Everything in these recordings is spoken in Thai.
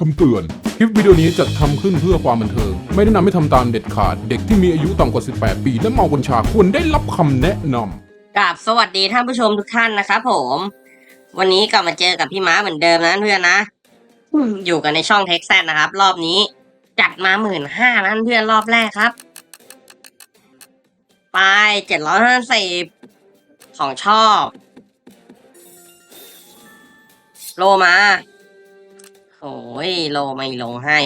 คำเตือน คลิปวิดีโอนี้จัดทำขึ้นเพื่อความบันเทิง ไม่แนะนำให้ทำตามเด็ดขาด เด็กที่มีอายุต่ำกว่า 18 ปี และเมากัญชาควรได้รับคำแนะนำกับสวัสดีท่านผู้ชมทุกท่านนะครับผม วันนี้กลับมาเจอกับพี่ม้าเหมือนเดิมนะเพื่อนนะอืมอยู่กันในช่องเท็กซัสนะครับ รอบนี้จัดมาหมื่นห้านะเพื่อนรอบแรกครับ ไปเจ็ดร้อยห้าสิบของชอบ โลมา โอ้ยโลไม่ลงให้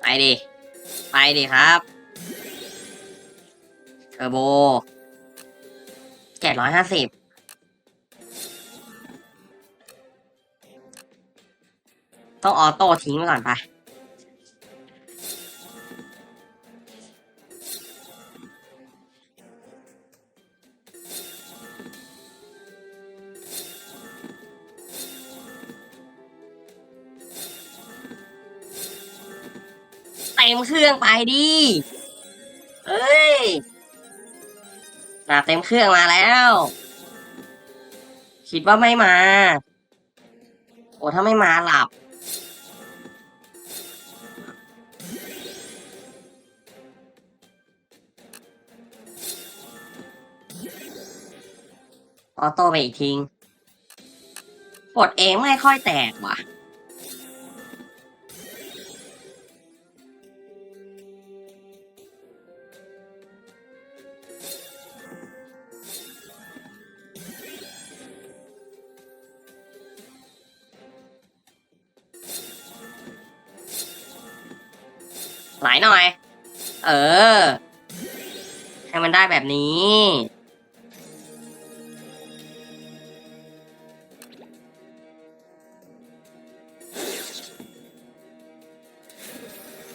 ไปดิ ไปดิครับเทอร์โบเจ็ดร้อยห้าสิบต้องออโต้ทิ้งไว้ก่อนไป ต็มเครื่องไปดิเอ้ยน่าเต็มเครื่องมาแล้ว คิดว่าไม่มา โอ้ถ้าไม่มาหลับ ออโต้ไปอีกทิ้งกดเองไม่ค่อยแตกว่ะายหน่อย เออ ให้มันได้แบบนี้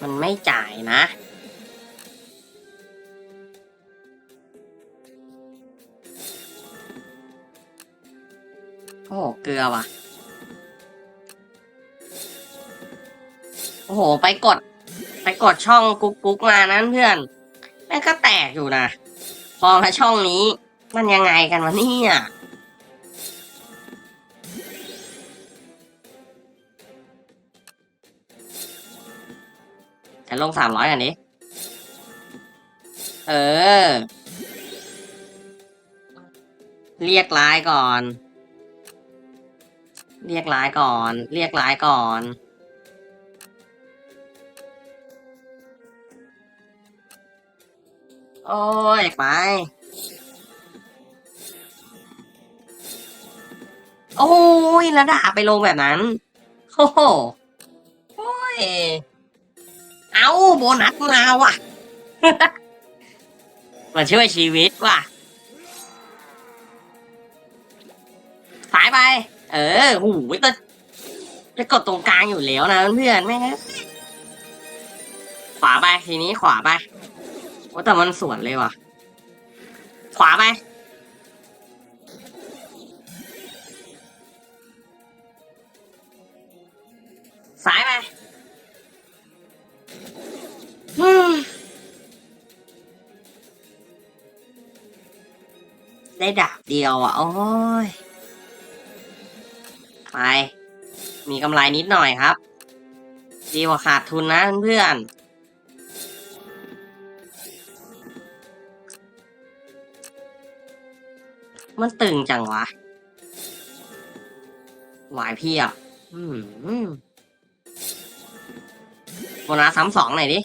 มันไม่จ่ายนะโอ้โห เกลือว่ะ โอ้โห ไปกด ไปกดช่องกุ๊กกุ๊กมานั้นเพื่อนแม่งก็แตกอยู่นะ พอมาช่องนี้ มันยังไงกันวะเนี่ยจะลงสามร้อยอันนี้ เออ เรียกไลน์ก่อน เรียกไลน์ก่อน เรียกไลน์ก่อน โอ้ยไป โอ้ยแล้วด่าไปลงแบบนั้น โอ้โหโอ้ย เอาโบนัสมาว่ะ มาช่วยชีวิตว่ะสายไป เออหูยแต่จะกดตรงกลางอยู่แล้วนะเพื่อนๆไม่งั้นขวาไปทีนี้ขวาไป โอ้แต่มันสวนเลยว่ะ ขวาไปซ้ายไปอืมได้ดาบเดียวอะ โอ้ย ไป มีกำไรนิดหน่อยครับ ดีกว่าขาดทุนนะเพื่อนๆ มันตึงจังวะ หวายเพียบอืมโบนัสซ้ำสองหน่อยดิ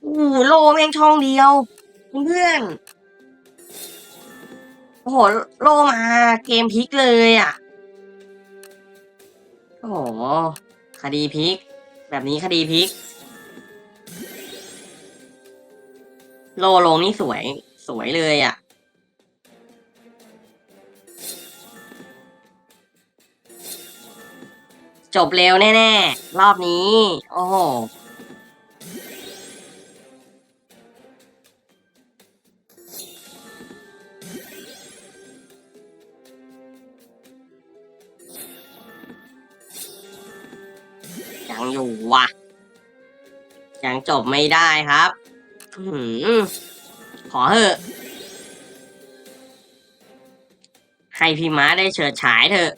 โอ้โหโลแม่งช่องเดียว เพื่อนๆโอ้โห โลมาเกมพลิกเลยอะ โอ้โห คดีพลิก แบบนี้คดีพลิก โลลงนี่สวย สวยเลยอะ่ะ จบเร็วแน่ ๆ รอบนี้ โอ้โห ยังอยู่วะยังจบไม่ได้ครับอื้อหือขอเถอะ ให้พี่ม้าได้เฉิดฉายเถอะ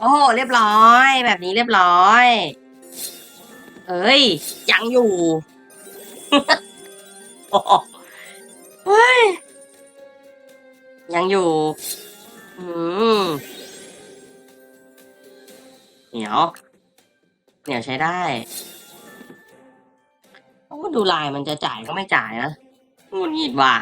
โอ้โเรียบร้อย แบบนี้เรียบร้อย เอ้ย ยังอยู่ เฮ้ย ยังอยู่ อืมเหนียว เหนียวใช้ได้โอ้ดูลายมันจะจ่ายก็ไม่จ่ายนะงุนงิดว่ะ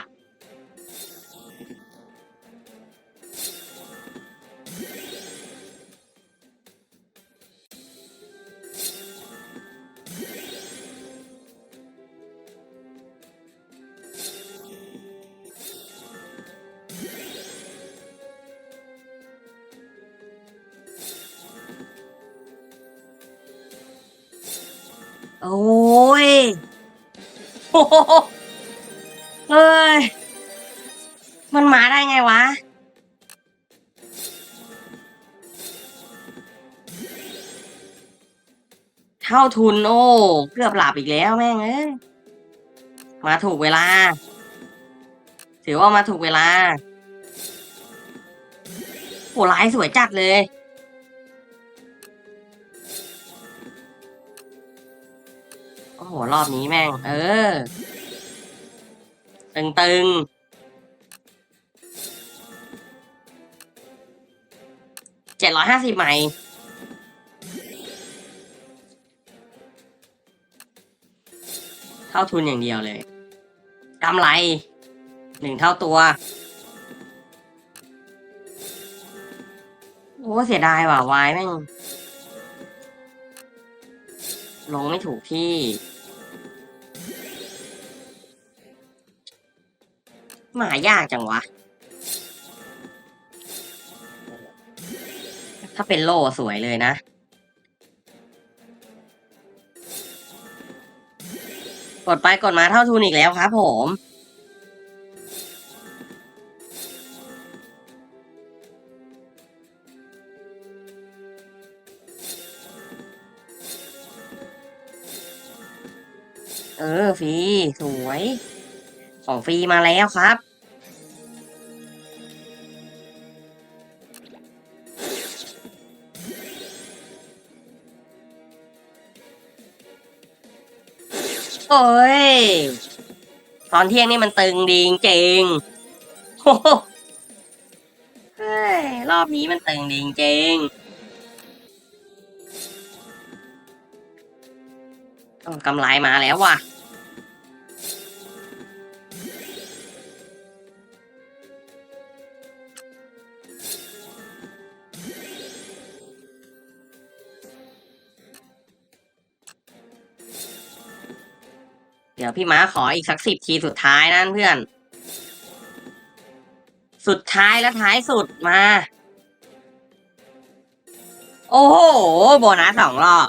โอ้ยโอ้โหเฮ้ย มันมาได้ไงวะ เท่าทุนโอ้ เกือบหลับอีกแล้วแม่งเอ้ย มาถูกเวลา ถือว่ามาถูกเวลาโหลายสวยจัดเลย โอ้โหรอบนี้แม่ง เออ ตึงตึงเจ็ดร้อยห้าสิบใหม่เท่าทุนอย่างเดียวเลยกำไรหนึ่งเท่าตัว โอ้เสียดายว่ะวายแม่งลงไม่ถูกที่ หมายากจังวะ ถ้าเป็นโล่สวยเลยนะ กดไปกดมาเท่าทุนอีกแล้วครับผมเออฟรีสวย ของฟรีมาแล้วครับ โอ้ย ตอนเที่ยงนี่มันตึงดีจริงๆโอ้โหเฮ้ย รอบนี้มันตึงดีจริงๆโอ้กำไรมาแล้วว่ะ พี่ม้าขออีกสักสิบทีสุดท้ายนะเพื่อน สุดท้ายและท้ายสุดมา โอ้โห โบนัสสองรอบ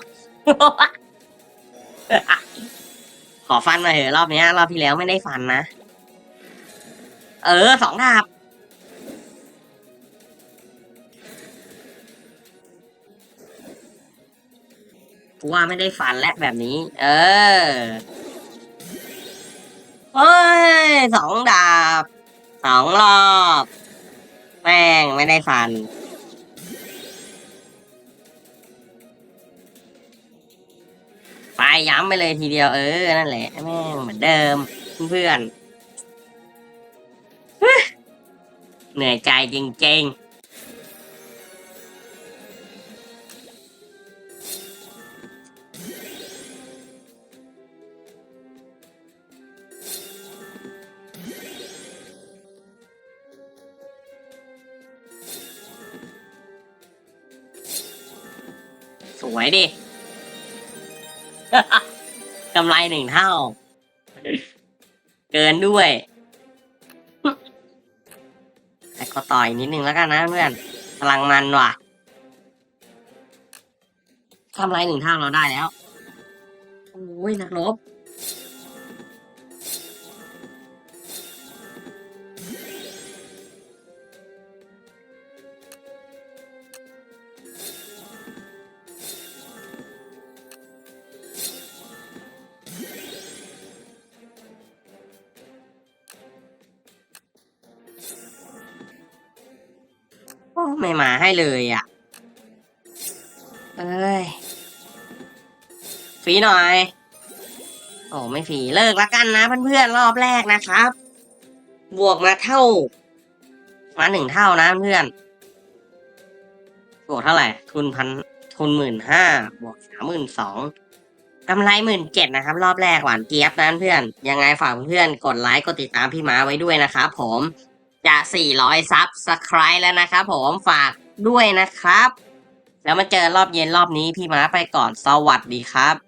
ขอฟันมาเหอะรอบนี้รอบที่แล้วไม่ได้ฟันนะ เออสองดาบกูว่าไม่ได้ฟันและแบบนี้ เออ เฮ้ยสองดาบสองรอบแม่งไม่ได้ฟัน ไปย้ำไปเลยทีเดียวเออ นั่นแหละแม่งเหมือนเดิมเพื่อนเหนื่อยใจจริงๆ วยดิ กำไรหนึ่งเท่า เกินด้วยแต่ก็ต่อยนิดนึงแล้วกันนะเพื่อนพลังมันว่ะกำไรหนึ่งเท่าเราได้แล้ว โอ้ยนักรบ ไม่มาให้เลยอะ เอ้ยฟรีหน่อย โอ้ไม่ฟรีเลิกละกันนะเพื่อนๆรอบแรกนะครับ บวกมาเท่า มาหนึ่งเท่านะเพื่อน บวกเท่าไหร่ ทุนพันทุนหมื่นห้าบวกสามหมื่นสองกำไรหมื่นเจ็ดนะครับ รอบแรกหวานเจี๊ยบนะเพื่อน ยังไงฝากเพื่อนกดไลค์กดติดตามพี่ม้าไว้ด้วยนะครับผม จะ 400 ซับสไครต์แล้วนะครับผมฝากด้วยนะครับ แล้วมาเจอรอบเย็นรอบนี้พี่ม้าไปก่อนสวัสดีครับ